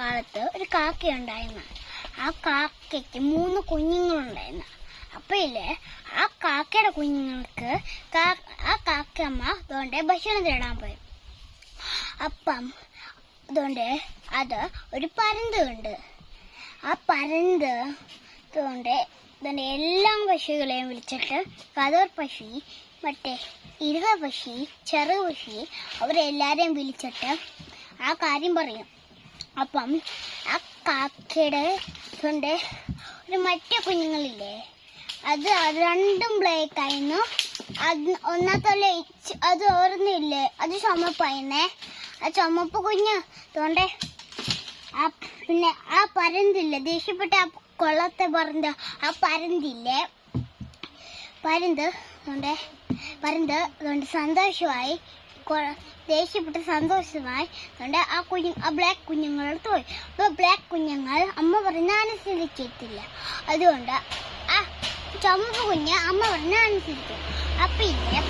കാലത്ത് ഒരു കാക്ക ഉണ്ടായിരുന്നു. ആ കാക്കയ്ക്ക് മൂന്ന് കുഞ്ഞുങ്ങളുണ്ടായിരുന്നു. അപ്പൊ ഇല്ലേ ആ കാക്കയുടെ കുഞ്ഞുങ്ങൾക്ക് ആ കാക്കമ്മ അതുകൊണ്ട് ഭക്ഷണം തേടാൻ പോയി. അപ്പം അതുകൊണ്ട് അത് ഒരു പരന്ത് ഉണ്ട് ആ പരന്ത് അതുകൊണ്ട് അതുകൊണ്ട് എല്ലാ പക്ഷികളെയും വിളിച്ചിട്ട് കതർ പക്ഷി മറ്റേ ഇരുക പശി ചെറു പശി അവരെല്ലാരെയും വിളിച്ചിട്ട് ആ കാര്യം പറയും. അപ്പം ആ കാക്കയുടെ കൊണ്ട് ഒരു മറ്റേ കുഞ്ഞുങ്ങളില്ലേ? അത് രണ്ടും ബ്ലേക്ക് ആയിരുന്നു. അത് ഒന്നാത്തല്ല അത് ഓർന്നില്ലേ? അത് ചുമപ്പായിരുന്നേ. ആ ചുമപ്പ് കുഞ്ഞ് അതുകൊണ്ട് ആ പിന്നെ ആ പരന്തില്ലേ? ദേഷ്യപ്പെട്ട ആ കൊള്ളത്തെ പറന്ത് ആ പരന്തില്ലേ? പരന്ത് തോണ്ടേ. പരന്ത് അതുകൊണ്ട് സന്തോഷമായി. ദേഷ്യപ്പെട്ട് സന്തോഷമായി. അതുകൊണ്ട് ആ കുഞ്ഞു ആ ബ്ലാക്ക് കുഞ്ഞുങ്ങളുടെ പോയി. അപ്പൊ ബ്ലാക്ക് കുഞ്ഞുങ്ങൾ അമ്മ പറഞ്ഞ അനുസരിക്കത്തില്ല അതുകൊണ്ട് ആ ചുമപ്പ് കുഞ്ഞ് അമ്മ പറഞ്ഞ അനുസരിക്കും അപ്പൊ ഇങ്ങനെ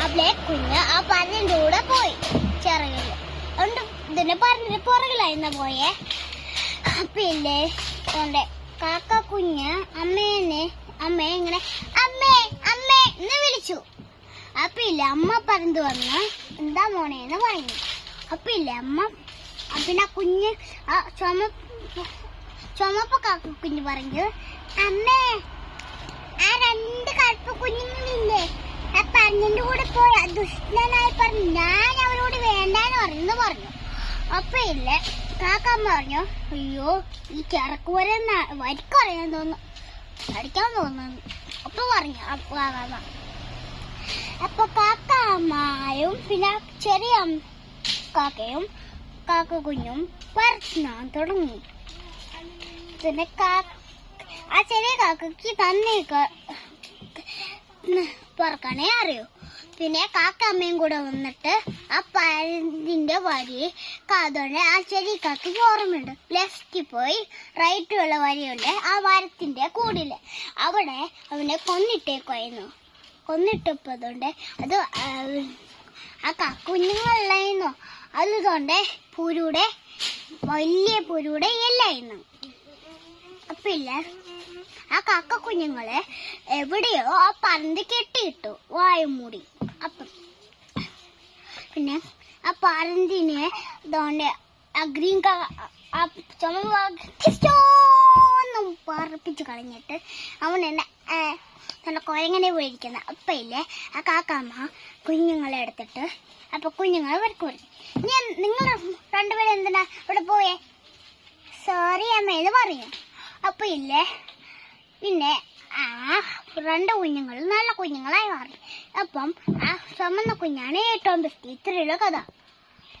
ആ ബ്ലാക്ക് കുഞ്ഞ് ആ പറഞ്ഞിന്റെ കൂടെ പോയി ചെറുകിൽ അതുകൊണ്ട് ഇതിന്റെ പറഞ്ഞ പുറകിലായിരുന്ന പോയേ. ഇല്ലേ അതുകൊണ്ട് കാക്ക കുഞ്ഞ് അമ്മേനെ അമ്മ ഇങ്ങനെ അമ്മേ അമ്മേ എന്ന് വിളിച്ചു. അപ്പൊ ഇല്ല അമ്മ പറഞ്ഞു വന്ന് എന്താ മോണേന്ന് പറഞ്ഞു അപ്പൊ ഇല്ല അമ്മ? പിന്നെ കുഞ്ഞ് ആ ചുമപ്പ് കുഞ്ഞ് പറഞ്ഞു അമ്മേ ആ രണ്ട് കറുപ്പ് കുഞ്ഞുങ്ങളില്ലേ ആ പറഞ്ഞിന്റെ കൂടെ പോയി ദുഷ്ടനായി പറഞ്ഞു ഞാൻ അവരോട് വേണ്ടാന്ന് പറഞ്ഞു പറഞ്ഞു. അപ്പൊ ഇല്ല കാക്കമ്മ പറഞ്ഞു അയ്യോ ഈ കിടക്ക് വരെ വരിക്കറിയാൻ തോന്നുന്നു അടിക്കാൻ തോന്നുന്നു. അപ്പൊ പറഞ്ഞു അപ്പൊ അപ്പൊ കാക്ക അമ്മയും പിന്നെ ചെറിയ കാക്കയും കാക്ക കുഞ്ഞും പറഞ്ഞാൻ തുടങ്ങി. പിന്നെ ആ ചെറിയ കാക്കയ്ക്ക് തന്നെ പറക്കാനേ അറിയൂ. പിന്നെ കാക്ക അമ്മയും കൂടെ വന്നിട്ട് ആ പഴത്തിന്റെ വഴി കാതോടെ ആ ചെറിയ കാക്കയ്ക്ക് ഓർമ്മയുണ്ട്. ലെഫ്റ്റിൽ പോയി റൈറ്റുള്ള വഴിയുണ്ട് ആ മരത്തിന്റെ കൂടിൽ. അവിടെ അവനെ കൊന്നിട്ടേക്കുമായിരുന്നു കൊന്നിട്ടപ്പോതുകൊണ്ട് അത് ആ, ആ ക- കുഞ്ഞുങ്ങളുണ്ടായിരുന്നു അതുകൊണ്ട് പുരൂടെ വലിയ പുരൂടെ എല്ലായിരുന്നു അപ്പൊ ഇല്ല ആ കാക്ക കുഞ്ഞുങ്ങളെ എവിടെയോ ആ പറന്ത് കെട്ടിയിട്ടു വായുമൂടി. അപ്പം പിന്നെ ആ പറന്തിനെ അതുകൊണ്ട് ആ ഗ്രീൻ ആ ചുമന്നും പറപ്പിച്ച് കളഞ്ഞിട്ട് അവൻ എന്നെ തന്റെ കുരങ്ങനെ പോയിരിക്കുന്ന. അപ്പ ഇല്ലേ ആ കാക്കാമ്മ കുഞ്ഞുങ്ങളെ എടുത്തിട്ട് അപ്പൊ കുഞ്ഞുങ്ങളെ വരക്കൂരി ഞാൻ നിങ്ങൾ രണ്ടുപേരും എന്തിനാ ഇവിടെ പോയേ? സോറി അമ്മ എന്ന് പറയും. അപ്പൊ ഇല്ലേ പിന്നെ ആ രണ്ട് കുഞ്ഞുങ്ങൾ നല്ല കുഞ്ഞുങ്ങളായി മാറി. അപ്പം ആ ചുമന്ന കുഞ്ഞാണ് ഏറ്റവും ബെസ്റ്റ് ഇത്രയുള്ള കഥ.